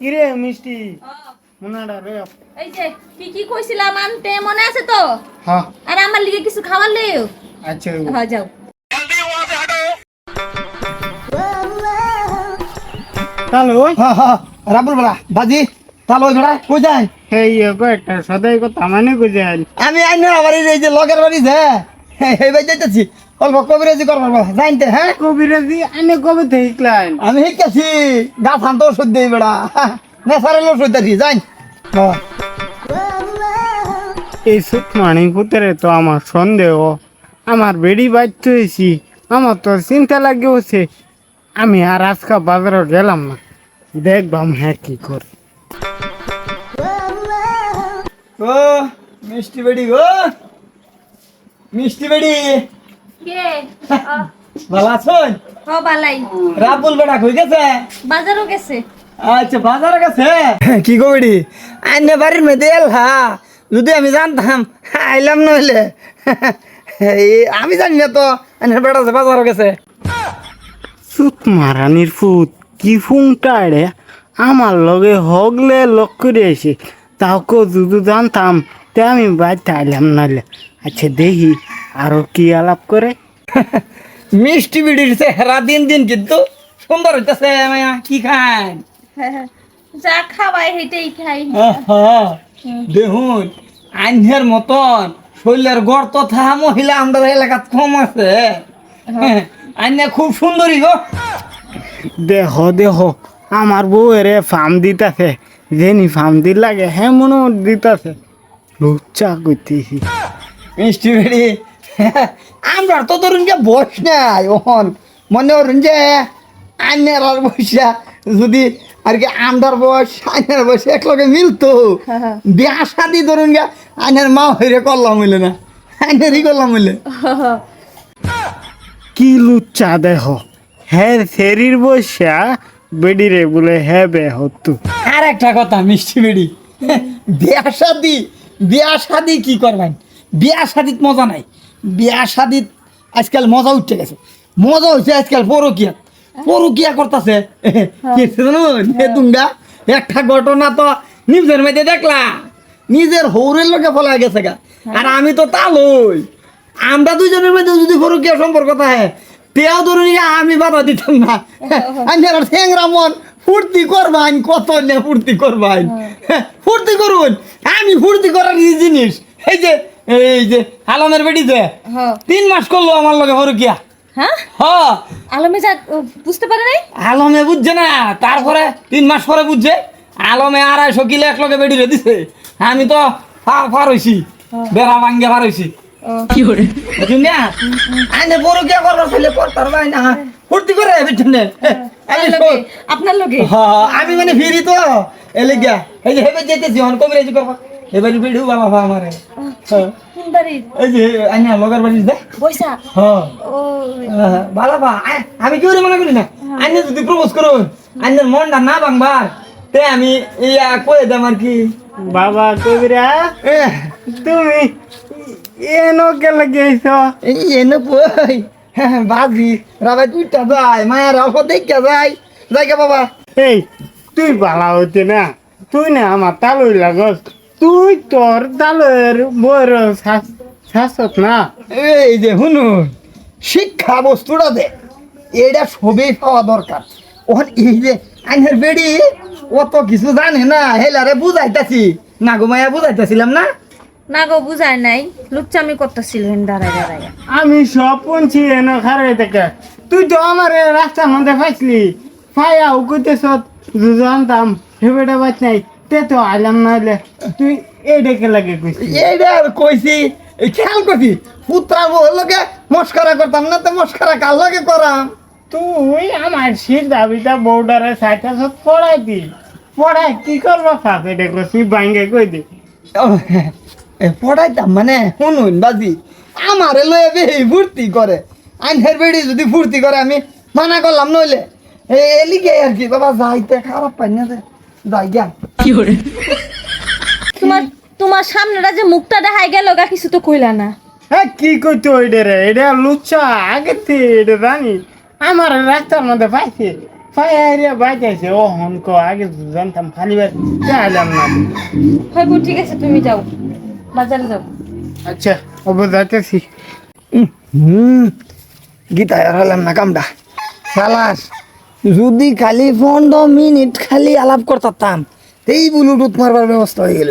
কিরে মিষ্টি? মোনাডা রে এই যে কি কি কইছিলাম আনতে মনে আছে তো? হ্যাঁ। আর আমার লিগে কিছু খাবার লিও? আচ্ছা হ্যাঁ যাও। হ্যাঁ হ্যাঁ। রাবুল বলা বাজি। তাহলে ওই ঘোড়া কই যায়? এই একটা সদাই কথা মানে গুজাল আমি আইন আমার এই যে লগের বাড়ি যে। এই যাইতেছি। অল্প কবিরাজি করবার জানতে হ্যাঁ? কবিরাজি আনে কবে থেকে আমি শিখেছি। গা শান্ত ওষুধ দিই বেড়া। নেচারেল ওষুধ দিই জান এই সুখ মানি পুতরে তো আমার সন্দেহ। আমার বেড়ি বাধ্য হয়েছি। আমার তো চিন্তা লাগে হচ্ছে আমি আর আজকে বাজারে গেলাম না। দেখবাম হ্যাঁ কি করে। ও মিষ্টি বেড়ি গো। মিষ্টি বেড়ি। কে? ভালো আছেন? হ বালাই রাবুল বেড়া কই গেছে? বাজারও গেছে। আচ্ছা বাজারে গেছে? কি গো বেড়ি আইনে বাড়ির মেয়েদের এলহা। যদি আমি জানতাম আইলাম নইলে। আমি জানি না তো আইনের বেড়া আছে বাজারে গেছে। সুত মারানির ফুট কি ফুংটা রে? আমার লগে হগলে লক করে এসে তাওকে যদি জানতাম তে আমি বাড়িতে আইলাম নাহলে আচ্ছা দেখি। আরও কি আলাপ করে? মিষ্টি বিড়ির চেহারা দিন দিন কিন্তু সুন্দর হইতেছে মায়া কি খান? যা খাবাই হেটেই খাই। দেখুন আইনের মতন শৈলের গড় তথা মহিলা আমাদের এলাকাত কম আছে। আইনে খুব সুন্দরী গো। দেহ দেহ আমার বউয়েরে ফার্ম দিতাছে যেনি ফার্ম দি লাগে হ্যাঁ মনে দিতাছে। লুচ্চা করতেছি মিষ্টি বেড়ি আমরা তো ধরুন যে বস নাই ওহন। মনে করুন যে আইনের আর বসা যদি আর কি আমদার বয়স আইনের বয়স একলগে মিলতো। বিয়া শাদি ধরুন গে আইনের মা হইরে করলাম হইলে না। আইনেরই করলাম হইলে। কি লুচ্চা দেহ। হ্যাঁ শরীর বসা বেডিরে বলে হ্যাঁ বে হতু। আর একটা কথা মিষ্টি বেড়ি। বিয়া শাদি বিয়া শাদি কি করবেন? বিয়া শাদিত মজা নাই। বিয়া শাদিত আজকাল মজা উঠে গেছে। মজা হচ্ছে আজকাল পরকিয়া। পরকিয়া করতেছে। জানুন তুঙ্গা একটা ঘটনা তো নিজের মধ্যে দেখলাম। নিজের হৌরের লোকে ফলা গেছে গা। আর আমি তো তালই। আমরা দুজনের মধ্যে যদি পরকিয়া সম্পর্ক থাকে তেও ধরুন আমি বাধা দিতাম না। আমি আর ঠেংরা মন। ফুর্তি করবান কত নে ফুর্তি করবান ফুর্তি করুন। আমি ফুর্তি করার জিনিস? এই যে এই যে আলমের বেটি যে হ্যাঁ তিন মাস করল আমার লগে পরকিয়া হ্যাঁ হ। আলমে যা বুঝতে পারে নাই? আলমে বুঝছে না তারপরে তিন মাস পরে বুঝছে। আলমে আড়াইশো কিলো এক লগে বেড়ি দিছে। আমি তো ফার ফার হইছি বেড়া ভাঙ্গে ফার হইছি। বুঝুন আইনে বড় কে করবার ছেলে করতার ভাই না। ফুর্তি করে বুঝছেন আপনার লগে হ্যাঁ, আমি মানে ফিরি তো। এলে গিয়া এই যে হেবে যেতেছি হন কবিরাজি করবা। এবার ভিডিও বাবা বা আমারে হ্যাঁ, এই যে আইনা লগার বাড়ি দে। বৈশা হ্যাঁ। ও আহ, ভালো বা আ- আমি কি করে মনে করি না? আইনে যদি প্রপোজ করুন আইনের মনটা না ভাঙবার তে আমি ইয়া কয়ে দাম আর কি। বাবা কবিরা তুমি এনো কে লাগিয়েছ এনে কই? বাজি রাবাই তুইটা যায় মায়ের অল্প দেখা যায়। যাই গে বাবা। এই তুই বালা হইতে না তুই না আমার তালুই লাগস। তুই তোর তালের বইয়ের শাসত না? এই যে শুনুন শিক্ষা বস্তুটা দে এটা সবই পাওয়া দরকার। ওখান এই যে আইনের বেড়ি অত কিছু জানে না হেলারে বুঝাইতাছি। না গো মায়া বুঝাইতাছিলাম না? না গো বুঝায় নাই লুচ্চামি করতেছিলেন দাঁড়ায় দাঁড়ায়। আমি সব পঞ্চি এনো খারে থেকে। তুই তো আমার রাস্তার মধ্যে পাইছিলি ফায়া উকুতেছ জানতাম হেবেটা বাচ নাই। তে তো আইলাম নাহলে। তুই এই ডেকে লাগে কইছিস? এইটা আর কইছি খেয়াল করছি পুত্রা লোকে মস্করা করতাম না তো মস্করা কার লগে করাম? তুই আমার শির দাবিটা বউডারে সাইটা সব পড়াই দি। পড়াই কি করব ফাঁকে দেখো তুই বাইঙ্গে কই দি? পড়াইতাম মানে শুনুন বাজি আমারে লয়ে বেহি ফুর্তি করে। আইনের বেড়ি যদি ফুর্তি করে আমি মানা করলাম নইলে। এলিগে আর কি বাবা যাইতে খারাপ পাই না। যাই গা তোমার তোমার সামনেটা যে মুখটা দেখাই গেল গা কিছু তো কইলা না। হ্যাঁ কি কইতো ওইটা রে? এটা লুচ্চা আগে এটা জানি আমার রাস্তার মধ্যে পাইছে ফায়ারিয়া বাইতেছে। ও হনক আগে জানতাম খালি বার চাইলাম না। হইব ঠিক আছে তুমি যাও। বাজারে যাও। আচ্ছা অব যাইতেছি। হুম গীতা আর হলাম না কামটা। সালাস যদি খালি পনেরো মিনিট খালি আলাপ করতাম। এই ব্লুটুথ মারবার ব্যবস্থা হয়ে গেল